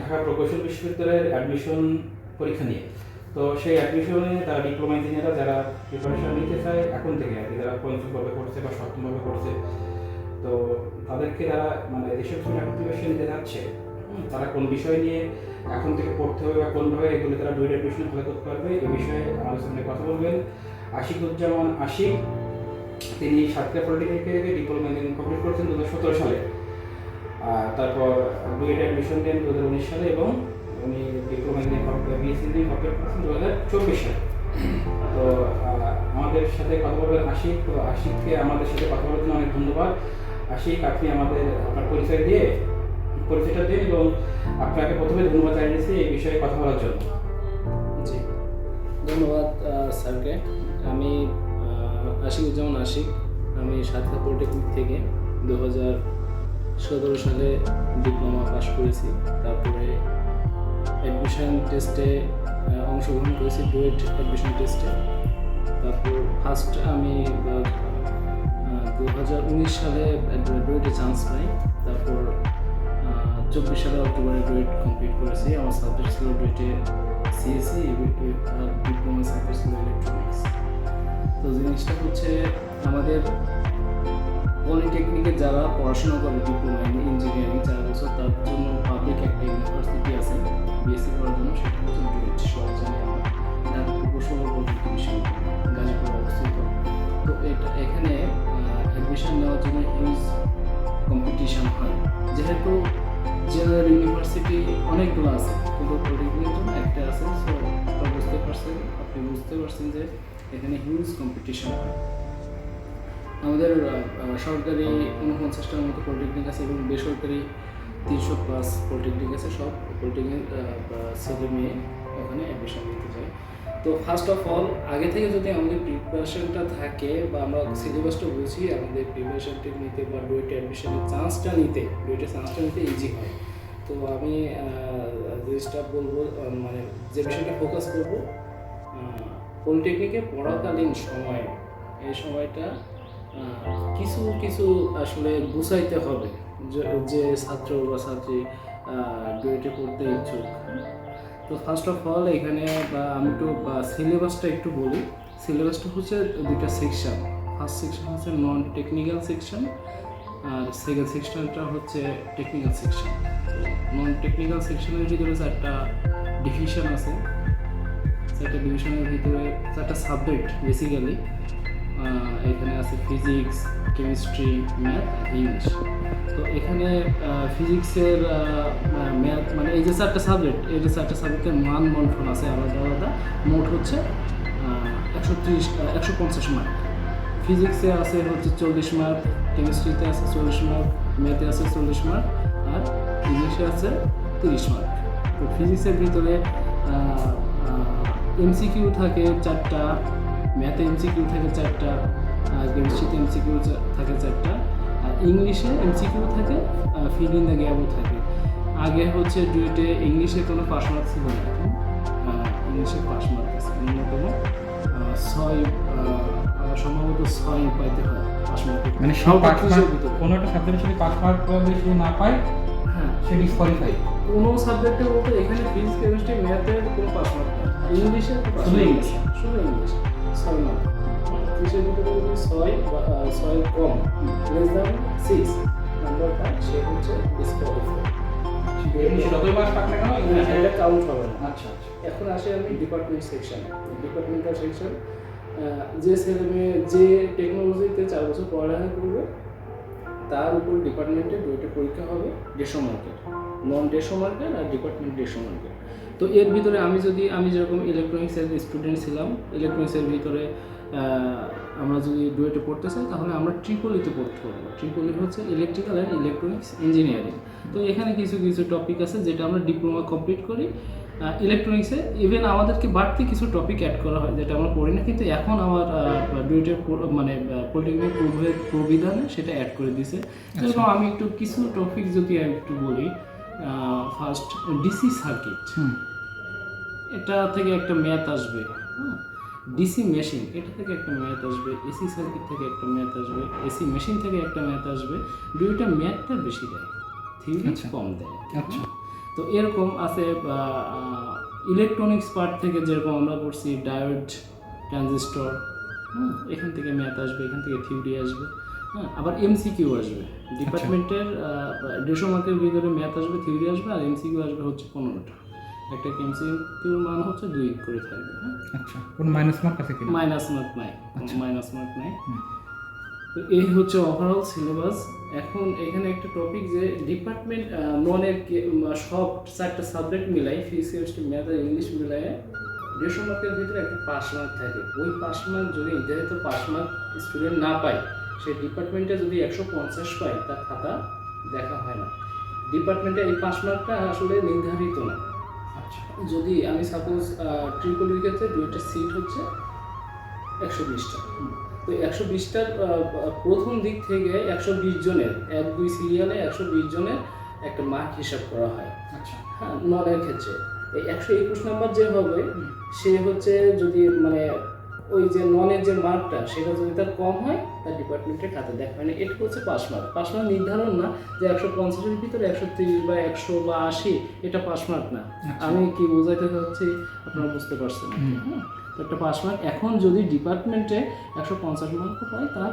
ঢাকা প্রকৌশল বিশ্ববিদ্যালয়ের অ্যাডমিশন পরীক্ষা নিয়ে। তো সেই অ্যাডমিশনে তারা ডিপ্লোমা ইঞ্জিনিয়াররা যারা প্রিপারেশন নিতে চায়, এখন থেকে আর কি যারা পঞ্চমভাবে করছে বা সপ্তমভাবে করছে তো তাদেরকে তারা মানে এসব প্রিপারেশন নিতে যাচ্ছে তারা কোন বিষয় নিয়ে এখন থেকে পড়তে হবে বা কোনভাবে এগুলো তারা ডুয়েট অ্যাডমিশন ভালো করতে পারবে এই বিষয়ে আমাদের সামনে কথা বলবেন। আশিকুজ্জামান আশিক তিনি সাতক্ষীরা পলিটেকনিক থেকে ডিপ্লোমা ইঞ্জিনিয়ারিং কমপ্লিট করেছেন দু হাজার সতেরো সালে। তারপর ডুয়েট অ্যাডমিশন দেন দু হাজার উনিশ সালে এবং উনি ডিপ্লোমা বিএসসি ইঞ্জিনিয়ারিং কমপ্লিট করেছেন দু হাজার চব্বিশ সালে। তো আমাদের সাথে কথা বলবেন আশিক। তো আশিককে আমাদের সাথে কথা বলার জন্য অনেক ধন্যবাদ। আশিক, আপনি আমাদের আপনার পরিচয় দিয়ে, পরিচয়টা দিন এবং আপনাকে প্রথমে ধন্যবাদ জানিয়েছি এই বিষয়ে কথা বলার জন্য। জি। ধন্যবাদ স্যারকে। আমি আশিকুজ্জামান আশিক। আমি সাতক্ষীরা পলিটেকনিক থেকে দু হাজার সতেরো সালে ডিপ্লোমা পাশ করেছি, তারপরে অ্যাডমিশন টেস্টে অংশগ্রহণ করেছি ডুয়েট অ্যাডমিশন টেস্টে তারপর ফার্স্ট আমি দু হাজার উনিশ সালে ডুয়েটে চান্স পাই, তারপর চব্বিশ সালে অক্টোবরে ডুয়েট কমপ্লিট করেছি। আমার সাবজেক্ট ছিল ডুয়েটে সিএসসি ডিপ্লোমা সাবজেক্ট ছিল ইলেকট্রনিক্স তো জিনিসটা হচ্ছে আমাদের পলিটেকনিকে যারা পড়াশোনা করে ডিপ্লোমা ইঞ্জিনিয়ারিং চার বছর তার জন্য পাবলিক একটা ইউনিভার্সিটি আছে বিএসসি করার জন্য, সেটা হচ্ছে ডুয়েট সব জানি ঢাকা প্রযুক্তি বিশ্ববিদ্যালয় গাজীপুরে অবস্থিত। তো এটা, এখানে অ্যাডমিশন নেওয়ার জন্য হিউজ কম্পিটিশন হয়। যেহেতু জেনারেল ইউনিভার্সিটি অনেকগুলো আছে, কিন্তু পলিটেকনিকের জন্য একটা আছে সো বুঝতে পারছেন আপনি বুঝতে পারছেন যে এখানে হিউজ কম্পিটিশন হয়। আমাদের সরকারি উনপঞ্চাশটার মতো পলিটেকনিক আছে এবং বেসরকারি তিনশো প্লাস পলিটেকনিক আছে সব। পলিটেকনিক ছেলে মেয়ে ওখানে অ্যাডমিশন নিতে যায়। তো ফার্স্ট অফ অল আগে থেকে যদি আমাদের প্রিপারেশনটা থাকে বা আমরা সিলেবাসটা বুঝি, আমাদের প্রিপারেশনটা নিতে বা ডুয়েটে অ্যাডমিশনের চান্সটা নিতে ডুয়েটে চান্সটা নিতে ইজি হয়। তো আমি জিনিসটা বলব মানে যে বিষয়টা ফোকাস করব পলিটেকনিকে পড়াকালীন সময়, এই সময়টা কিছু কিছু আসলে গুছাইতে হবে যে- ছাত্র বা ছাত্রী ডুয়েটে পড়তে ইচ্ছুক। তো ফার্স্ট অফ অল এখানে আমি একটু সিলেবাসটা একটু বলি। সিলেবাসটা হচ্ছে দুইটা সেকশন ফার্স্ট সেকশন হচ্ছে নন টেকনিক্যাল সেকশন আর সেকেন্ড সেকশনটা হচ্ছে টেকনিক্যাল সেকশন নন টেকনিক্যাল সেকশনের ভিতরে চারটা ডিভিশন আছে। চারটা ডিভিশনের ভিতরে চারটা সাবজেক্ট বেসিক্যালি এখানে আছে ফিজিক্স কেমিস্ট্রি ম্যাথ ইংলিশ তো এখানে ফিজিক্সের ম্যাথ মানে এই যে চারটা সাবজেক্ট এই যে চারটা সাবজেক্টের মান বন্টন আছে আলাদা আলাদা, মোট হচ্ছে একশো ত্রিশ একশো পঞ্চাশ মার্ক ফিজিক্সে আছে হচ্ছে চল্লিশ মার্ক কেমিস্ট্রিতে আছে চল্লিশ মার্ক ম্যাথে আছে চল্লিশ মার্ক আর ইংলিশে আছে তিরিশ মার্ক তো ফিজিক্সের ভিতরে এমসিকিউ থাকে চারটা ম্যাথে এমসিকিউ থাকে চারটা কেমিস্ট্রিতে এমসিকিউ থাকে চারটা আর ইংলিশে এমসিকিউ থাকে ফিল ইন দ্য গ্যাপও থাকে। আগে হচ্ছে ডুয়েটে ইংলিশে কোনো পাস মার্ক ছিল না এখন ইংলিশে পাস মার্ক আছে ন্যূনতম ছয় সম্ভবত ছয় পাইতে হয় পাস মার্ক মানে সব ত্রিশের কোনো একটা সাবজেক্টে যদি পাঁচ মার্ক যদি না পায় হ্যাঁ। সে ডিসকোয়ালিফাই কোনো সাবজেক্টে বলতে এখানে ফিজিক্স কেমিস্ট্রি ম্যাথের কোনো পাস মার্ক ইংলিশে শুধু ইংলিশ। শুধু ইংলিশ। ছয় মার্ক ত্রিশের ভিতরে যদি ছয় বা ছয় কম। লেস দ্যান সিক্স নাম্বার পায় সে হচ্ছে এটা কাউন্ট হবে না। আচ্ছা আচ্ছা। এখন আসি আমি ডিপার্টমেন্ট সেকশনে ডিপার্টমেন্টাল সেকশন যে ছেলে মেয়ে যে টেকনোলজিতে চার বছর পড়ালেখা করবে তার উপর ডিপার্টমেন্টে দুইটা পরীক্ষা হবে দেড়শো মার্কের নন দেড়শো মার্কের আর ডিপার্টমেন্ট দেড়শো মার্কের তো এর ভিতরে আমি যদি আমি যেরকম ইলেকট্রনিক্সের স্টুডেন্ট ছিলাম ইলেকট্রনিক্সের ভিতরে আমরা যদি ডুয়েটে পড়তে চাই তাহলে আমরা ট্রিপলিতে পড়তে পারব। ট্রিপলি হচ্ছে ইলেকট্রিক্যাল অ্যান্ড ইলেকট্রনিক্স ইঞ্জিনিয়ারিং তো এখানে কিছু কিছু টপিক আছে যেটা আমরা ডিপ্লোমা কমপ্লিট করি। ইলেকট্রনিক্সে ইভেন আমাদেরকে বাড়তি কিছু টপিক অ্যাড করা হয় যেটা আমরা পড়ি না কিন্তু এখন আমার ডুয়েটের মানে পলিটেকনিক প্রবিধানে সেটা অ্যাড করে দিছে। যেরকম আমি একটু কিছু টপিক যদি একটু বলি ফার্স্ট ডিসি সার্কিট হুম। এটা থেকে একটা ম্যাথ আসবে ডিসি মেশিন এটা থেকে একটা ম্যাথ আসবে এসি সার্কিট থেকে একটা ম্যাথ আসবে এসি মেশিন থেকে একটা ম্যাথ আসবে। দুইটা ম্যাথটা বেশি দেয় থিওরি আচ্ছা। কম দেয় আচ্ছা। তো এরকম আছে ইলেকট্রনিক্স পার্ট থেকে যেরকম আমরা পড়ছি ডায়োড ট্রানজিস্টর এখান থেকে ম্যাথ আসবে এখান থেকে থিওরি আসবে। হ্যাঁ আবার এমসিকিউ আসবে। ডিপার্টমেন্টের দেড়শো মার্কের ভিতরে ম্যাথ আসবে থিওরি আসবে আর এমসিকিউ আসবে হচ্ছে পনেরোটা। একটা এমসিকিউর মান হচ্ছে দুই করে থাকবে হ্যাঁ? আচ্ছা কোন মাইনাস মার্ক আছে মাইনাস মার্ক নাই মাইনাস মার্ক নাই। তো এই হচ্ছে ওভারঅল সিলেবাস এখন এখানে একটা টপিক যে ডিপার্টমেন্ট ননের সব চারটা সাবজেক্ট মিলাই ফিজিক্স ম্যাথ আর ইংলিশ মিলাই দেড়শো মার্কের ভিতরে একটা পাস মার্ক থাকে। ওই পাস মার্ক যদি নির্ধারিত পাস মার্ক স্টুডেন্ট না পায় সেই ডিপার্টমেন্টে যদি একশো পঞ্চাশ পায় তার খাতা দেখা হয় না। ডিপার্টমেন্টে এই পাস মার্কটা আসলে নির্ধারিত না। আচ্ছা। যদি আমি সাপোজ ট্রিপলের ক্ষেত্রে দুইটা সিট হচ্ছে একশো বিশটা। তো একশো বিশটার প্রথম দিক থেকে একশো বিশ জনের এক দুই সিরিয়ালে একশো বিশ জনের একটা মার্ক হিসাব করা হয়। আচ্ছা। হ্যাঁ নলের ক্ষেত্রে। এই একশো একুশ নাম্বার যে হবে সে হচ্ছে যদি মানে ওই যে ননের যে মার্কটা সেটা যদি তার কম হয় তার ডিপার্টমেন্টের খাতে দেখা। হয় না এটা হচ্ছে পাস মার্ক পাস মার্ক নির্ধারণ না যে একশো পঞ্চাশের ভিতরে একশো তিরিশ বা একশো বা আশি এটা পাস মার্ক না। আমি কি বোঝাইতে চাচ্ছি? আপনারা বুঝতে পারছেন। হ্যাঁ তো একটা পাস মার্ক এখন যদি ডিপার্টমেন্টে একশো পঞ্চাশ মার্ক পায় তার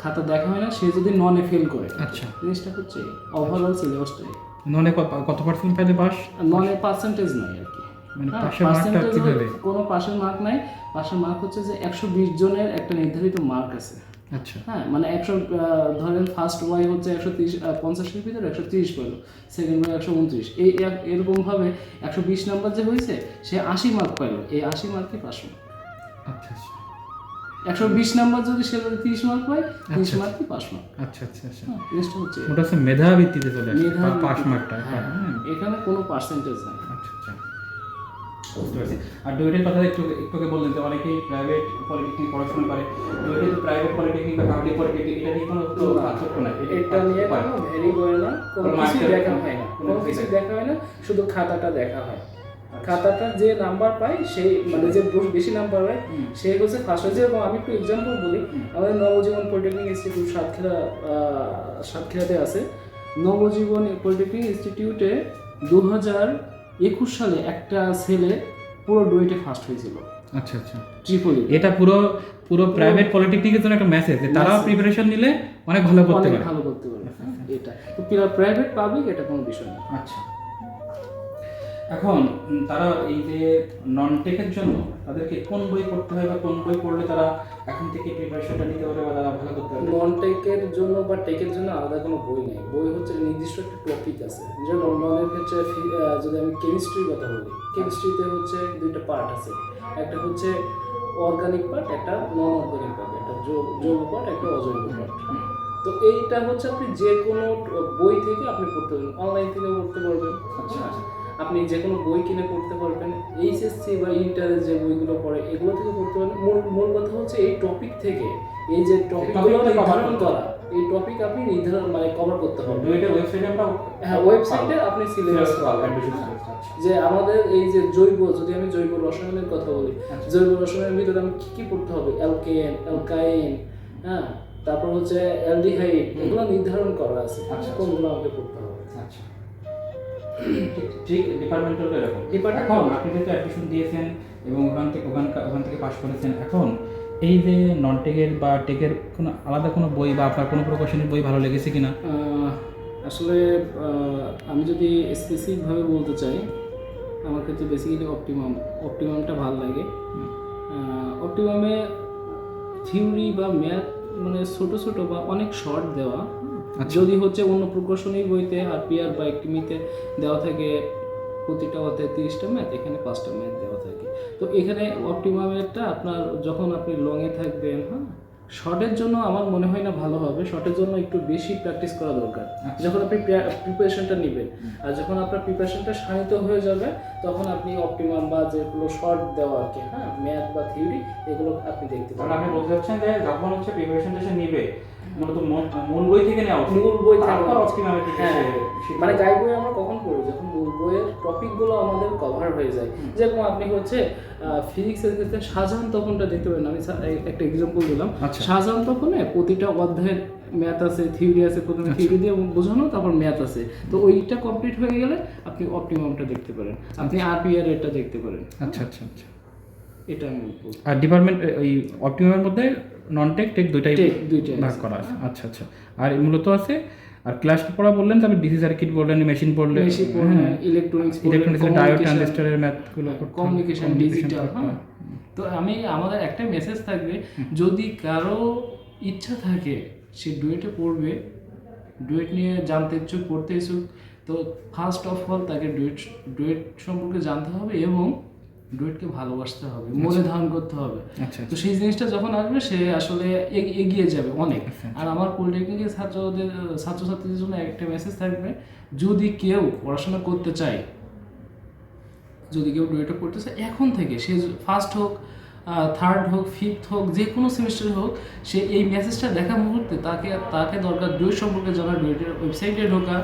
খাতা দেখা হয় না সে যদি ননে ফেল করে। আচ্ছা। জিনিসটা হচ্ছে ওভারঅল সিলেবাসটাই ননে কত পার্সেন্ট পাইলে পাস ননে পার্সেন্টেজ নাই আর কি। মানে হ্যাঁ, পাশের মার্কটা কীভাবে? কোনো পাশের মার্ক নাই। পাশের মার্ক হচ্ছে যে একশো বিশ জনের একটা নির্ধারিত মার্ক আছে। আচ্ছা। হ্যাঁ মানে একশো ধরেন ফার্স্ট ওয়াই হচ্ছে একশো তিরিশ পঞ্চাশের ভিতরে একশো তিরিশ পেল সেকেন্ড ওয়াই একশো উনত্রিশ। এই এরকমভাবে একশো বিশ নাম্বার যে হয়েছে সে আশি মার্ক পাইলো এই আশি মার্কই পাস আচ্ছা আচ্ছা। একশো বিশ নাম্বার যদি সে যদি তিরিশ মার্ক পায় তিরিশ আচ্ছা। মার্কই পাস মার্ক আচ্ছা আচ্ছা আচ্ছা। হ্যাঁ জিনিসটা হচ্ছে। ওটা হচ্ছে মেধা ভিত্তিতে চলে আসে মার্কটা হ্যাঁ, হ্যাঁ এখানে কোনো পার্সেন্টেজ নাই। আচ্ছা আচ্ছা বুঝতে পারছি। আর ডুয়েটের কথা একটু একটু আগে বললেন যে অনেকেই প্রাইভেট পলিটেকনিক পড়াশোনা করে ডুয়েটে তো প্রাইভেট পলিটেকনিক বা পাবলিক পলিটেকনিক এটা নিয়ে কোনো তো পার্থক্য নাই। এটা নিয়ে কোনো ভ্যারি করে না কোনো কিছু দেখা হয় না। কোনো কিছু দেখা হয় না শুধু খাতাটা দেখা হয়। খাতাটা যে নাম্বার পায় সেই মানে যে বেশি নাম্বার পায় হুম। সে হচ্ছে ফার্স্ট হয়েছে এবং আমি একটু এক্সাম্পল বলি। আমাদের নবজীবন পলিটেকনিক ইনস্টিটিউট সাতক্ষীরা সাতক্ষীরাতে আছে। নবজীবন পলিটেকনিক ইনস্টিটিউটে দু হাজার একুশ সালে একটা ছেলে পুরো ডুয়েটে ফার্স্ট হয়েছিল। আচ্ছা আচ্ছা। ট্রিপলি এটা পুরো পুরো প্রাইভেট পলিটেকনিকের জন্য একটা মেসেজ তারা প্রিপারেশন নিলে অনেক ভালো করতে পারে। ভালো করতে পারে হ্যাঁ, এটা। তো প্রাইভেট পাবলিক এটা কোনো বিষয় না। আচ্ছা। এখন তারা এই যে নন টেকের জন্য তাদেরকে কোন বই পড়তে হয় বা কোন বই পড়লে তারা এখন থেকে প্রিপারেশনটা নিতে পারবে বা তারা ভালো করতে পারবে? নন টেকের জন্য বা টেকের জন্য আলাদা কোনো বই নেই। বই হচ্ছে নির্দিষ্ট একটা টপিক আছে। যেমন ননের ক্ষেত্রে যদি আমি কেমিস্ট্রির কথা বলি কেমিস্ট্রিতে হচ্ছে দুইটা পার্ট আছে। একটা হচ্ছে অর্গানিক পার্ট একটা নন অর্গানিক পার্ট একটা জৈব পার্ট একটা অজৈব পার্ট তো এইটা হচ্ছে আপনি যে কোনো বই থেকে আপনি পড়তে পারবেন। অনলাইন থেকে পড়তে পারবেন। আচ্ছা। আপনি যে কোনো বই কিনে পড়তে পারবেন এইচএসসি বা ইন্টারে যে বইগুলো পড়ে এগুলো থেকে পড়তে পারবেন। মূল মূল কথা হচ্ছে এই টপিক থেকে এই যে টপিকগুলো নির্ধারণ করা এই টপিক আপনি নির্ধারণ মানে কভার করতে হবে। ডুয়েটের ওয়েবসাইটে আমরা হ্যাঁ ওয়েবসাইটে আপনি সিলেবাস পাবেন। হ্যাঁ। যে আমাদের এই যে জৈব যদি আমি জৈব রসায়নের কথা বলি আচ্ছা। জৈব রসায়নের ভিতরে আমি কি কি পড়তে হবে? অ্যালকেন অ্যালকাইন হ্যাঁ তারপর হচ্ছে অ্যালডিহাইড এগুলো নির্ধারণ করা আছে। আচ্ছা। কোনগুলো আমাকে পড়তে হবে? আচ্ছা ঠিক- ঠিক ডিপার্টমেন্টাল এরকম। এখন আপনি যেহেতু অ্যাডমিশন দিয়েছেন এবং ওখান থেকে ওখান ওখান থেকে পাশ করেছেন এখন এই যে নন টেকের বা টেকের কোনো আলাদা কোনো বই বা আপনার কোনো প্রকাশনের বই ভালো লেগেছে কিনা আসলে আমি যদি স্পেসিফিকভাবে বলতে চাই আমার ক্ষেত্রে বেসিক্যালি অপটিমাম অপটিমামটা ভালো লাগে অপটিমামে থিওরি বা ম্যাথ মানে ছোট ছোট বা অনেক শর্ট দেওয়া। যদি হচ্ছে অন্য প্রকাশনী বইতে আর পিয়ার বা একটিমিতে দেওয়া থাকে প্রতিটা অধ্যায় তিরিশটা ম্যাথ এখানে পাঁচটা ম্যাথ দেওয়া থাকে। তো এখানে অপটিমামেরটা আপনার যখন আপনি লংয়ে থাকবেন হ্যাঁ শর্টের জন্য আমার মনে হয় না ভালো হবে শর্টের জন্য একটু বেশি প্র্যাকটিস করা দরকার। আচ্ছা। যখন আপনি প্রিপারেশনটা নেবেন আর যখন আপনার প্রিপারেশনটা শানিত হয়ে যাবে তখন আপনি অপটিমাম বা যেগুলো শর্ট দেওয়া আর কি হ্যাঁ ম্যাথ বা থিওরি এগুলো আপনি দেখতে কারণ আপনি বলতে চাচ্ছেন যে যখন হচ্ছে প্রিপারেশনটা সে নেবে মূলত মূল- মূল বই থেকে নেওয়া উচিত। মূল বই থেকে তারপর। অপটিমামের দিকে হ্যাঁ। মানে গাইড বই আমরা কখন পড়ি? যখন মূল বইয়ের টপিকগুলো আমাদের কভার হয়ে যায়। যেরকম আপনি হচ্ছে ফিজিক্সের ক্ষেত্রে শাহজাহান তখনটা দেখতে পারেন। আমি একটা এক্সাম্পল দিলাম। আচ্ছা। শাহজাহান তখনে প্রতিটা অধ্যায়ের ম্যাথ আছে থিওরি আছে প্রথমে থিওরি দিয়ে বোঝানো তারপর ম্যাথ আছে। তো ওইটা কমপ্লিট হয়ে গেলে আপনি অপটিমামটা দেখতে পারেন। আপনি আরপিআর এটা দেখতে পারেন। আচ্ছা আচ্ছা আচ্ছা। এটা আমি আর ডিপার্টমেন্ট ওই অপটিমামের মধ্যে নন টেক টেক দুইটাই ভাগ করা আছে। আচ্ছা আচ্ছা। আর মূলত আছে আর ক্লাস পড়া বললেন? তারপর ডিসি সার্কিট বললেন মেশিন পড়লেন বেশি ইলেকট্রনিক্স ইলেকট্রনিক্স ডায়োড ট্রানজিস্টরের ম্যাথগুলো কমিউনিকেশন ডিজিটাল তো আমি আমাদের একটা মেসেজ থাকবে যদি কারও ইচ্ছা থাকে সে ডুয়েটে পড়বে ডুয়েট নিয়ে জানতে ইচ্ছুক পড়তে ইচ্ছুক তো ফার্স্ট অফ অল তাকে ডুয়েট ডুয়েট সম্পর্কে জানতে হবে এবং ডুয়েটকে ভালোবাসতে হবে মনে ধারণ করতে হবে। আচ্ছা তো সেই জিনিসটা যখন আসবে সে আসলে এগ- এগিয়ে যাবে অনেক। আর আমার পলিটেকনিকের ছাত্রদের ছাত্রছাত্রীদের জন্য একটা মেসেজ থাকবে যদি কেউ পড়াশোনা করতে চায় যদি কেউ ডুয়েটে করতে চায় এখন থেকে সে ফার্স্ট হোক থার্ড হোক ফিফথ হোক যে কোনো সেমিস্টারে হোক সে এই মেসেজটা দেখা মুহূর্তে তাকে তাকে দরকার ডুয়েট সম্পর্কে জানা ডুয়েটের ওয়েবসাইটে ঢোকা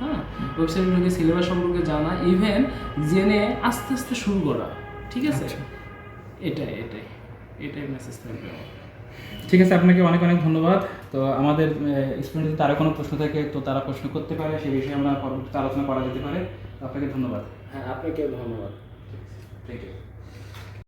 হ্যাঁ? ওয়েবসাইটে ঢুকে সিলেবাস সম্পর্কে জানা ইভেন জেনে আস্তে আস্তে শুরু করা। ঠিক আছে? এটাই এটাই এটাই মেসেজ থাকবে ঠিক আছে আপনাকে অনেক অনেক ধন্যবাদ। তো আমাদের স্টুডেন্ট যদি তারা কোনো প্রশ্ন থাকে তো তারা প্রশ্ন করতে পারে সে বিষয়ে আমরা পরবর্তীতে আলোচনা করা যেতে পারে। আপনাকে ধন্যবাদ। হ্যাঁ আপনাকে ধন্যবাদ। Thank you